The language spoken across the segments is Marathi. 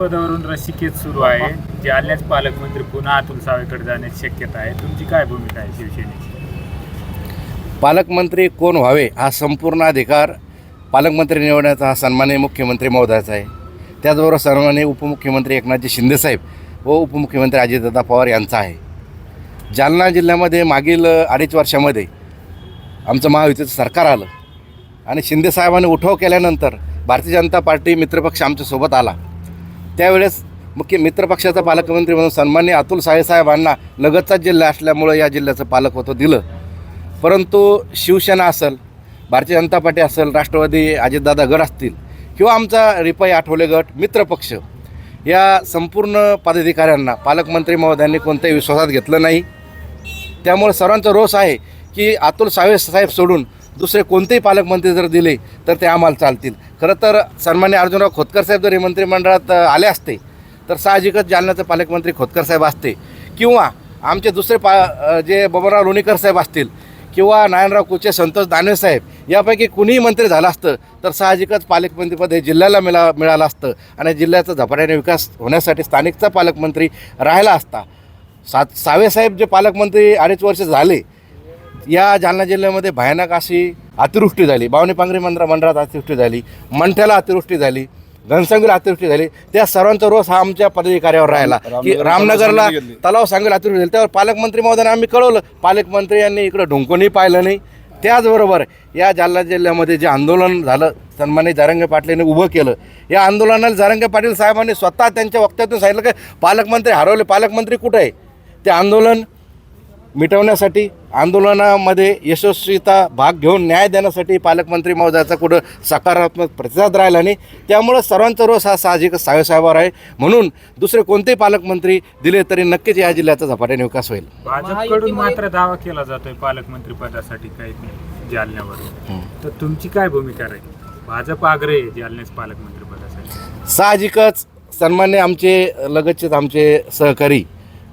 पदावरून रसिकेत सुरू आहे. जालन्यात पालकमंत्री पुन्हा अतुल सावेकडे जाण्याची शक्यता आहे. तुमची काय भूमिका आहे शिवसेनेची? पालकमंत्री कोण व्हावे हा संपूर्ण अधिकार पालकमंत्री निवडण्याचा हा सन्माननीय मुख्यमंत्री महोदयाचा आहे. त्याचबरोबर सन्माननीय उपमुख्यमंत्री एकनाथजी शिंदेसाहेब व उपमुख्यमंत्री अजितदादा पवार यांचा आहे. जालना जिल्ह्यामध्ये मागील अडीच वर्षामध्ये आमचं महायुतीचं सरकार आलं आणि शिंदेसाहेबांनी उठाव केल्यानंतर भारतीय जनता पार्टी मित्रपक्ष आमच्यासोबत आला. त्यावेळेस मुख्य मित्रपक्षाचा पालकमंत्री म्हणून सन्मान्य अतुल साहेबसाहेबांना लगतचाच जिल्हा असल्यामुळं या जिल्ह्याचं पालक होतं दिलं. परंतु शिवसेना असेल भारतीय जनता पार्टी असेल राष्ट्रवादी अजितदादा गट असतील किंवा आमचा रिपाई आठवले गट मित्रपक्ष या संपूर्ण पदाधिकाऱ्यांना पालकमंत्री महोदयांनी कोणत्याही विश्वासात घेतलं नाही. त्यामुळे सर्वांचा रोष आहे की अतुल सावे साहेब सोडून दुसरे कोणतेही पालकमंत्री जर दिले तर ते आम्हाला चालतील. खरं तर सन्मान्य अर्जुनराव खोतकर साहेब जर हे मंत्रिमंडळात आले असते तर साहजिकच जालन्याचे पालकमंत्री खोतकर साहेब असते. किंवा आमचे दुसरे पा जे बबनराव लोणीकर साहेब असतील किंवा नारायणराव कुचे संतोष दानवे साहेब यापैकी कुणीही मंत्री झालं असतं तर साहजिकच पालकमंत्रीपद हे जिल्ह्याला मिळा मिळालं असतं. आणि जिल्ह्याचा झपाट्याने विकास होण्यासाठी स्थानिकचा पालकमंत्री राहिला असता. सा सावेसाहेब जे पालकमंत्री अडीच वर्ष झाले या जालना जिल्ह्यामध्ये भयानक अशी अतिवृष्टी झाली. बावणी पांगरी मंदिरा मंडळात अतिवृष्टी झाली. मंठ्याला अतिवृष्टी झाली. घनसंगीला अतिवृष्टी झाली. त्या सर्वांचा रोष हा आमच्या पदाधिकाऱ्यावर राहिला. की रामनगरला तलाव सांगेल अतिवृष्टी झाली. त्यावर पालकमंत्री महोदयांना आम्ही कळवलं. पालकमंत्री यांनी इकडं ढुंकूनही पाहिलं नाही. त्याचबरोबर या जालना जिल्ह्यामध्ये जे आंदोलन झालं सन्मानित जारंगे पाटलांनी उभं केलं. या आंदोलनाला जारंगे पाटील साहेबांनी स्वतः त्यांच्या वक्त्यातून सांगितलं की पालकमंत्री हरवले. पालकमंत्री कुठे आहे? ते आंदोलन मिटवण्यासाठी आंदोलनामध्ये यशस्वीता भाग घेऊन न्याय देण्यासाठी पालकमंत्री महोदयाचा कुठं सकारात्मक प्रतिसाद राहिला नाही. त्यामुळं सर्वांचा रोष हा साहजिक साहेबसाहेबावर आहे. म्हणून दुसरे कोणतेही पालकमंत्री दिले तरी नक्कीच या जिल्ह्याचा झपाट्याने विकास होईल. भाजपकडून मात्र दावा केला जातोय पालकमंत्री पदासाठी काही नाही जालन्यावरून तर तुमची काय भूमिका राहील? भाजप आग्रह जालन्यास पालकमंत्री पदासाठी. साहजिकच सन्मान्य आमचे लगतचेच आमचे सहकारी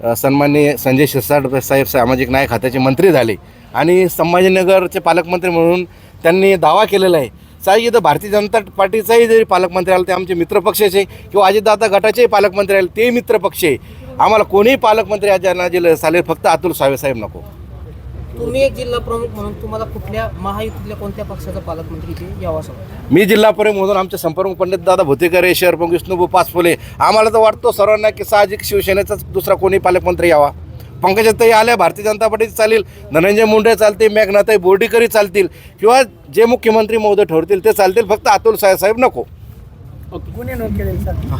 सन्माननीय संजय शिरसाट साहेब सामाजिक न्याय खात्याचे मंत्री झाले. आणि संभाजीनगरचे पालकमंत्री म्हणून त्यांनी दावा केलेला आहे. साहेब इथं भारतीय जनता पार्टीचाही जरी पालकमंत्री आले ते आमचे मित्रपक्षाचे किंवा अजितदादा गटाचेही पालकमंत्री आले ते मित्रपक्ष आहे. आम्हाला कोणीही पालकमंत्री आज जालना जिल्ह्यात चालेल फक्त अतुल साहेब नको. तुम्ही एक जिल्हा प्रमुख म्हणून तुम्हाला कुठल्या महायुतीतल्या कोणत्या पक्षाचा पालकमंत्री इथे यावा? मी जिल्हा प्रमुख म्हणून आमचे संपर्क पंडित दादा भोतेकर हे शहर प्रमुख विष्णुभाऊ पाचफुले आम्हाला तर वाटतो सर्वांना की साहजिक शिवसेनेचाच दुसरा कोणी पालकमंत्री यावा. पंकजाताई आल्या भारतीय जनता पार्टी चालेल धनंजय मुंडे चालतील मेघनाताई बोर्डीकरी चालतील किंवा जे मुख्यमंत्री महोदय ठरतील ते चालतील फक्त अतुल साहेब साहेब नको. गुन्हे नोंद केले सर हां.